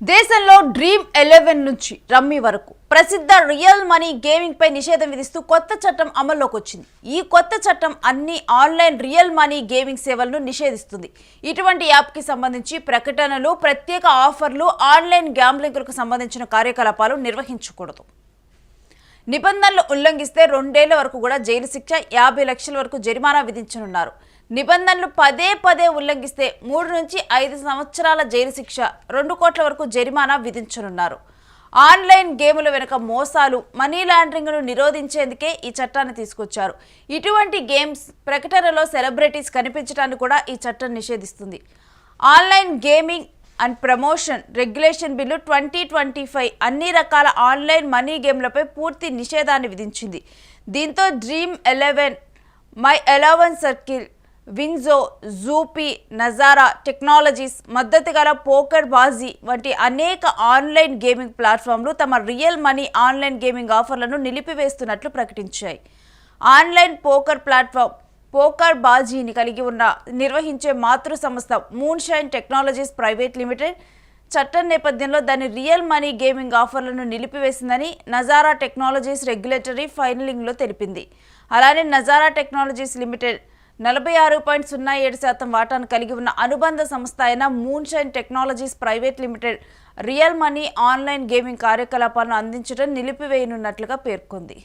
దేశంలో dream eleven నుంచి rummy వరకు ప్రసిద్ధ రియల్ మనీ గేమింగ్ పై నిషేధం విధిస్తూ కొత్త చట్టం అమల్లోకి వచ్చింది ఈ కొత్త చట్టం అన్ని ఆన్లైన్ రియల్ మనీ గేమింగ్ సేవలను నిషేధిస్తుంది. ఇటువంటి యాప్కి సంబంధించి ప్రకటనలు ప్రత్యేక ఆఫర్లు ఆన్లైన్ గ్యాంబ్లింగ్లకు సంబంధించిన కార్యకలాపాలు నిర్వహించకూడదు. నిబంధనలు ఉల్లంఘిస్తే రెండేళ్ళ వరకు కూడా జైలు శిక్ష యాభై లక్షల వరకు జరిమానా విధించనున్నారు. నిబంధనలు పదే పదే ఉల్లంఘిస్తే మూడు నుంచి ఐదు సంవత్సరాల జైలు శిక్ష రెండు కోట్ల వరకు జరిమానా విధించనున్నారు. ఆన్లైన్ గేముల వెనుక మోసాలు మనీ లాండరింగ్ను నిరోధించేందుకే ఈ చట్టాన్ని తీసుకొచ్చారు. ఇటువంటి గేమ్స్ ప్రకటనలో సెలబ్రిటీస్ కనిపించడాన్ని కూడా ఈ చట్టం నిషేధిస్తుంది. Online gaming and promotion regulation bill twenty twenty five అన్ని రకాల ఆన్లైన్ మనీ గేమ్లపై పూర్తి నిషేధాన్ని విధించింది. దీంతో Dream Eleven My Eleven Circle WinZO Zupee Nazara Technologies మద్దతు గల పోకర్ బాజీ వంటి అనేక ఆన్లైన్ గేమింగ్ ప్లాట్ఫామ్లు తమ రియల్ మనీ ఆన్లైన్ గేమింగ్ ఆఫర్లను నిలిపివేస్తున్నట్లు ప్రకటించాయి. ఆన్లైన్ పోకర్ ప్లాట్ఫామ్ పోకర్ బాజీని కలిగి ఉన్న నిర్వహించే మాతృ సంస్థ మూన్షైన్ టెక్నాలజీస్ ప్రైవేట్ లిమిటెడ్ చట్టం నేపథ్యంలో దాని రియల్ మనీ గేమింగ్ ఆఫర్లను నిలిపివేసిందని నజారా టెక్నాలజీస్ రెగ్యులేటరీ ఫైనలింగ్లో తెలిపింది. అలానే నజారా టెక్నాలజీస్ లిమిటెడ్ నలభై ఆరు పాయింట్ సున్నా ఏడు శాతం వాటాను కలిగి ఉన్న అనుబంధ సంస్థ అయిన Moonshine Technologies Private Limited real money online gaming కార్యకలాపాలను అందించడం నిలిపివేయనున్నట్లుగా పేర్కొంది.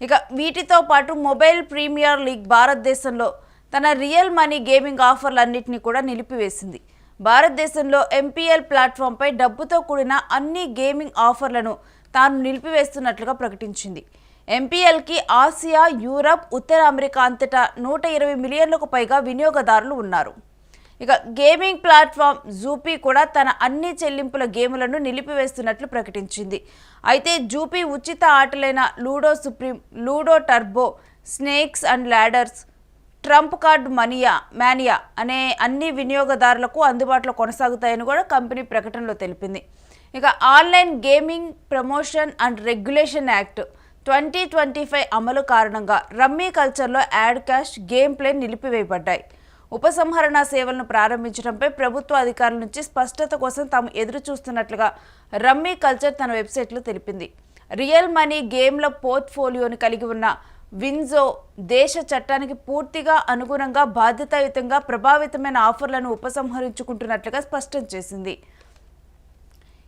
ఇక వీటితో పాటు మొబైల్ ప్రీమియర్ లీగ్ భారతదేశంలో తన రియల్ మనీ గేమింగ్ ఆఫర్లన్నింటినీ కూడా నిలిపివేసింది. భారతదేశంలో ఎంపీఎల్ ప్లాట్ఫామ్పై డబ్బుతో కూడిన అన్ని గేమింగ్ ఆఫర్లను తాను నిలిపివేస్తున్నట్లుగా ప్రకటించింది. ఎంపీఎల్కి ఆసియా యూరప్ ఉత్తర అమెరికా అంతటా నూట ఇరవై మిలియన్లకు పైగా వినియోగదారులు ఉన్నారు. ఇక గేమింగ్ ప్లాట్ఫామ్ జూపీ కూడా తన అన్ని చెల్లింపుల గేములను నిలిపివేస్తున్నట్లు ప్రకటించింది. అయితే జూపీ ఉచిత ఆటలైన Ludo Supreme Ludo Turbo Snakes and Ladders Trump Card Mania Mania అనే అన్ని వినియోగదారులకు అందుబాటులో కొనసాగుతాయని కూడా కంపెనీ ప్రకటనలో తెలిపింది. ఇక online gaming promotion and regulation act twenty twenty five అమలు కారణంగా రమ్మీ కల్చర్లో యాడ్ క్యాష్ గేమ్ ప్లే నిలిపివేయబడ్డాయి. ఉపసంహరణ సేవలను ప్రారంభించడంపై ప్రభుత్వ అధికారుల నుంచి స్పష్టత కోసం తాము ఎదురు చూస్తున్నట్లుగా రమ్మీ కల్చర్ తన వెబ్సైట్లో తెలిపింది. రియల్ మనీ గేమ్ల పోర్ట్ఫోలియోని కలిగి ఉన్న విన్జో దేశ చట్టానికి పూర్తిగా అనుగుణంగా బాధ్యతాయుతంగా ప్రభావితమైన ఆఫర్లను ఉపసంహరించుకుంటున్నట్లుగా స్పష్టం చేసింది.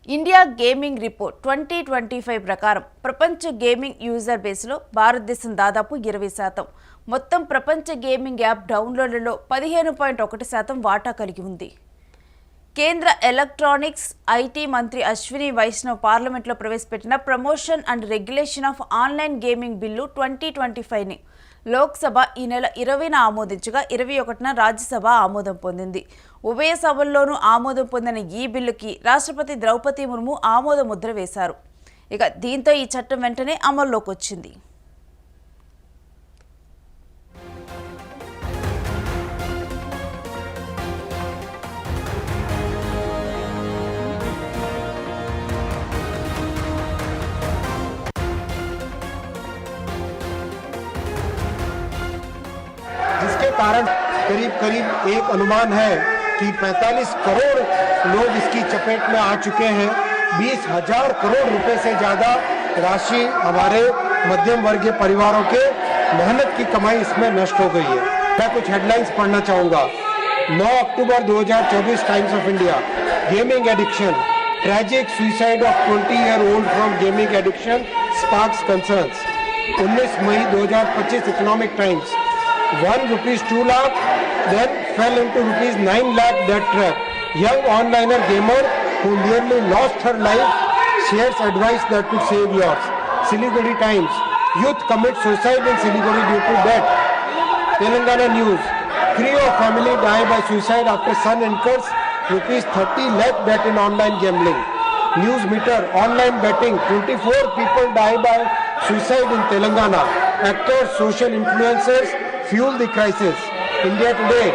India gaming report twenty twenty five ప్రకారం ప్రపంచ గేమింగ్ యూజర్ బేస్లో భారతదేశం దాదాపు ఇరవై శాతం. మొత్తం ప్రపంచ గేమింగ్ యాప్ డౌన్లోడ్లలో పదిహేను పాయింట్ ఒకటి శాతం వాటా కలిగి ఉంది. కేంద్ర ఎలక్ట్రానిక్స్ ఐటీ మంత్రి అశ్విని వైష్ణవ్ పార్లమెంట్లో ప్రవేశపెట్టిన promotion and regulation of online gaming bill twenty twenty ఫైవ్ని Lok Sabha ఈ నెల ఇరవైన ఆమోదించగా ఇరవై ఒకటిన రాజ్యసభ ఆమోదం పొందింది. ఉభయ సభల్లోనూ ఆమోదం పొందిన ఈ బిల్లుకి రాష్ట్రపతి ద్రౌపది ముర్ము ఆమోద ముద్ర వేశారు. ఇక దీంతో ఈ చట్టం వెంటనే అమల్లోకి వచ్చింది कारण करीब करीब एक अनुमान है कि 45 करोड़ लोग इसकी चपेट में आ चुके हैं। बीस हज़ार करोड़ रुपए से ज़्यादा राशि हमारे मध्यम वर्गीय परिवारों के मेहनत की कमाई इसमें नष्ट हो गई है। मैं कुछ हेडलाइंस पढ़ना चाहूँगा। 9 October 2024 Times of India gaming addiction tragic suicide of 20 year old from gaming addiction sparks concerns 19 May 2025 Economic Times one rupees two lakh, then fell into rupees nine lakh debt trap. Young onliner gamer who nearly lost her life shares advice that could save yours. Siliguri Times. Youth commit suicide in Siliguri due to debt. Telangana News. Trio family die by suicide after son incurs rupees 30 lakh debt in online gambling. News meter. Online betting. 24 people die by suicide in Telangana. Actors, social influencers fuel the crisis. India today,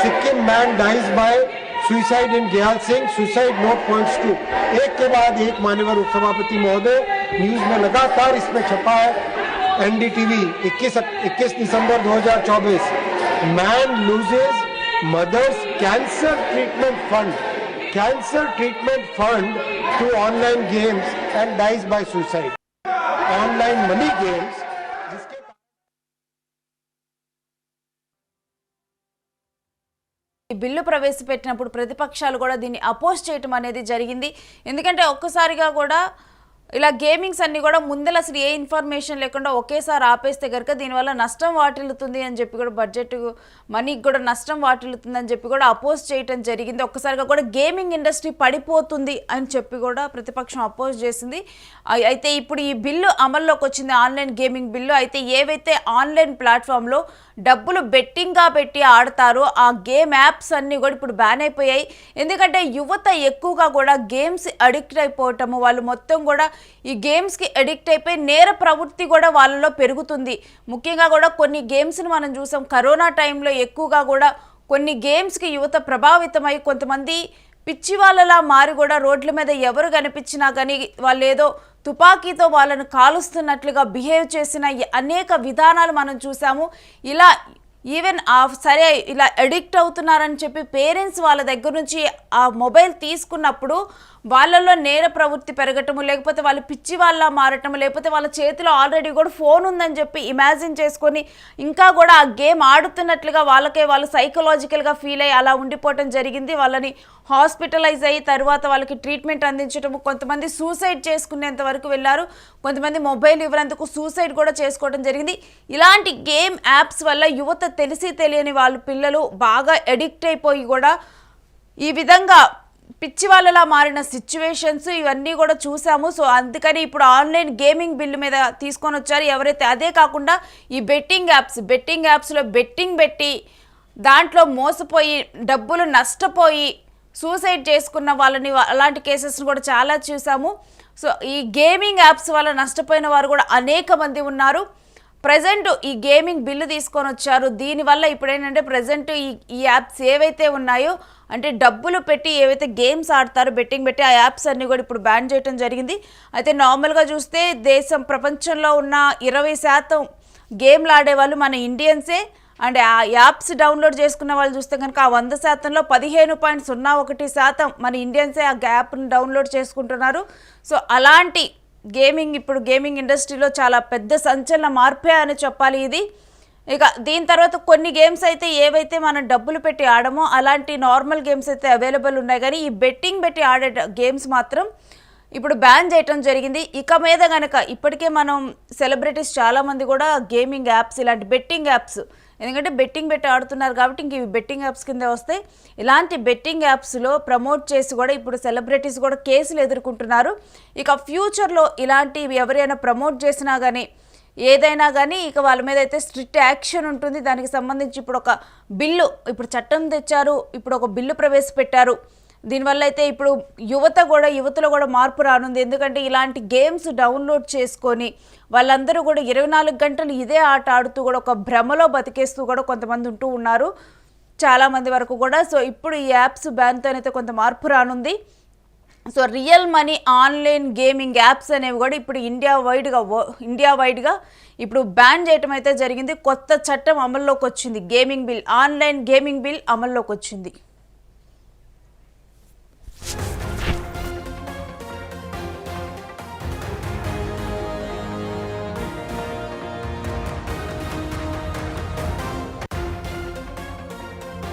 Sikkim man dies by suicide in Gyal Singh suicide note points to एक के बाद एक मान्यवर उपसभापति महोदय news में लगातार इसमें छपा है NDTV 21 21 December 2024 man loses mother's cancer treatment fund cancer treatment fund to online games and dies by suicide online money games ఈ బిల్లు ప్రవేశపెట్టినప్పుడు ప్రతిపక్షాలు కూడా దీన్ని అపోజ్ చేయటం అనేది జరిగింది. ఎందుకంటే ఒక్కసారిగా కూడా ఇలా గేమింగ్స్ అన్నీ కూడా ముందల అసలు ఏ ఇన్ఫర్మేషన్ లేకుండా ఒకేసారి ఆపేస్తే కనుక దీనివల్ల నష్టం వాటిల్లుతుంది అని చెప్పి కూడా బడ్జెట్ మనీకి కూడా నష్టం వాటిల్లుతుంది అని చెప్పి కూడా అపోజ్ చేయటం జరిగింది. ఒక్కసారిగా కూడా గేమింగ్ ఇండస్ట్రీ పడిపోతుంది అని చెప్పి కూడా ప్రతిపక్షం అపోజ్ చేసింది. అయితే ఇప్పుడు ఈ బిల్లు అమల్లోకి వచ్చింది ఆన్లైన్ గేమింగ్ బిల్లు. అయితే ఏవైతే ఆన్లైన్ ప్లాట్ఫామ్లో డబ్బులు బెట్టింగ్గా పెట్టి ఆడతారు. ఆ గేమ్ యాప్స్ అన్నీ కూడా ఇప్పుడు బ్యాన్ అయిపోయాయి. ఎందుకంటే యువత ఎక్కువగా కూడా గేమ్స్ అడిక్ట్ అయిపోవటము వాళ్ళు మొత్తం కూడా ఈ గేమ్స్కి అడిక్ట్ అయిపోయి నేర ప్రవృత్తి కూడా వాళ్ళలో పెరుగుతుంది. ముఖ్యంగా కూడా కొన్ని గేమ్స్ని మనం చూసాం. కరోనా టైంలో ఎక్కువగా కూడా కొన్ని గేమ్స్కి యువత ప్రభావితమై కొంతమంది పిచ్చి వాళ్ళలా మారి కూడా రోడ్ల మీద ఎవరు కనిపించినా కానీ వాళ్ళు ఏదో తుపాకీతో వాళ్ళను కాలుస్తున్నట్లుగా బిహేవ్ చేసిన అనేక విధానాలు మనం చూసాము. ఇలా ఈవెన్ సరే ఇలా అడిక్ట్ అవుతున్నారని చెప్పి పేరెంట్స్ వాళ్ళ దగ్గర నుంచి ఆ మొబైల్ తీసుకున్నప్పుడు వాళ్ళల్లో నేర ప్రవృత్తి పెరగటము లేకపోతే వాళ్ళు పిచ్చి వాళ్ళ మారటము లేకపోతే వాళ్ళ చేతిలో ఆల్రెడీ కూడా ఫోన్ ఉందని చెప్పి ఇమాజిన్ చేసుకొని ఇంకా కూడా ఆ గేమ్ ఆడుతున్నట్లుగా వాళ్ళకే వాళ్ళు సైకలాజికల్గా ఫీల్ అయ్యి అలా ఉండిపోవటం జరిగింది. వాళ్ళని హాస్పిటలైజ్ అయ్యి తర్వాత వాళ్ళకి ట్రీట్మెంట్ అందించడం కొంతమంది సూసైడ్ చేసుకునేంత వరకు వెళ్ళారు. కొంతమంది మొబైల్ ఇవ్వనందుకు సూసైడ్ కూడా చేసుకోవడం జరిగింది. ఇలాంటి గేమ్ యాప్స్ వల్ల యువత తెలిసి తెలియని వాళ్ళు పిల్లలు బాగా ఎడిక్ట్ అయిపోయి కూడా ఈ విధంగా పిచ్చి వాళ్ళలా మారిన సిచ్యువేషన్స్ ఇవన్నీ కూడా చూసాము. సో అందుకని ఇప్పుడు ఆన్లైన్ గేమింగ్ బిల్లు మీద తీసుకొని వచ్చారు. ఎవరైతే అదే కాకుండా ఈ బెట్టింగ్ యాప్స్ బెట్టింగ్ యాప్స్లో బెట్టింగ్ పెట్టి దాంట్లో మోసపోయి డబ్బులు నష్టపోయి సూసైడ్ చేసుకున్న వాళ్ళని అలాంటి కేసెస్ని కూడా చాలా చూసాము. సో ఈ గేమింగ్ యాప్స్ వల్ల నష్టపోయిన వారు కూడా అనేక మంది ఉన్నారు. ప్రజెంట్ ఈ గేమింగ్ బిల్లు తీసుకొని వచ్చారు. దీనివల్ల ఇప్పుడు ఏంటంటే ప్రజెంట్ ఈ ఈ యాప్స్ ఏవైతే ఉన్నాయో అంటే డబ్బులు పెట్టి ఏవైతే గేమ్స్ ఆడతారో బెట్టింగ్ పెట్టి ఆ యాప్స్ అన్నీ కూడా ఇప్పుడు బ్యాన్ చేయడం జరిగింది. అయితే నార్మల్గా చూస్తే దేశం ప్రపంచంలో ఉన్న ఇరవై శాతం గేమ్లు ఆడేవాళ్ళు మన ఇండియన్సే. అండ్ ఆ యాప్స్ డౌన్లోడ్ చేసుకున్న వాళ్ళు చూస్తే కనుక ఆ వంద శాతంలో పదిహేను పాయింట్ సున్నా ఒకటి శాతం మన ఇండియన్సే ఆ యాప్ని డౌన్లోడ్ చేసుకుంటున్నారు. సో అలాంటి గేమింగ్ ఇప్పుడు గేమింగ్ ఇండస్ట్రీలో చాలా పెద్ద సంచలన మార్పే అని చెప్పాలి ఇది. ఇక దీని తర్వాత కొన్ని గేమ్స్ అయితే ఏవైతే మనం డబ్బులు పెట్టి ఆడమో అలాంటి నార్మల్ గేమ్స్ అయితే అవైలబుల్ ఉన్నాయి. కానీ ఈ బెట్టింగ్ పెట్టి ఆడే గేమ్స్ మాత్రం ఇప్పుడు బ్యాన్ చేయటం జరిగింది. ఇక మీద కనుక ఇప్పటికే మనం సెలబ్రిటీస్ చాలామంది కూడా గేమింగ్ యాప్స్ ఇలాంటి బెట్టింగ్ యాప్స్ ఎందుకంటే బెట్టింగ్ పెట్టి ఆడుతున్నారు కాబట్టి ఇంక ఇవి బెట్టింగ్ యాప్స్ కింద వస్తాయి ఇలాంటి బెట్టింగ్ యాప్స్లో ప్రమోట్ చేసి కూడా ఇప్పుడు సెలబ్రిటీస్ కూడా కేసులు ఎదుర్కొంటున్నారు. ఇక ఫ్యూచర్లో ఇలాంటివి ఎవరైనా ప్రమోట్ చేసినా కానీ ఏదైనా కానీ ఇక వాళ్ళ మీద అయితే స్ట్రిక్ట్ యాక్షన్ ఉంటుంది. దానికి సంబంధించి ఇప్పుడు ఒక బిల్లు ఇప్పుడు చట్టం తెచ్చారు ఇప్పుడు ఒక బిల్లు ప్రవేశపెట్టారు. దీనివల్ల అయితే ఇప్పుడు యువత కూడా యువతలో కూడా మార్పు రానుంది. ఎందుకంటే ఇలాంటి గేమ్స్ డౌన్లోడ్ చేసుకొని వాళ్ళందరూ కూడా ఇరవై నాలుగు గంటలు ఇదే ఆట ఆడుతూ కూడా ఒక భ్రమలో బతికేస్తూ కూడా కొంతమంది ఉంటూ ఉన్నారు. చాలామంది వరకు కూడా. సో ఇప్పుడు ఈ యాప్స్ బ్యాన్తో అయితే కొంత మార్పు రానుంది. So real money online gaming apps అనేవి కూడా ఇప్పుడు ఇండియా వైడ్గా ఇండియా వైడ్గా ఇప్పుడు బ్యాన్ చేయటం అయితే జరిగింది. కొత్త చట్టం అమల్లోకి వచ్చింది. Gaming bill online gaming bill అమల్లోకి వచ్చింది.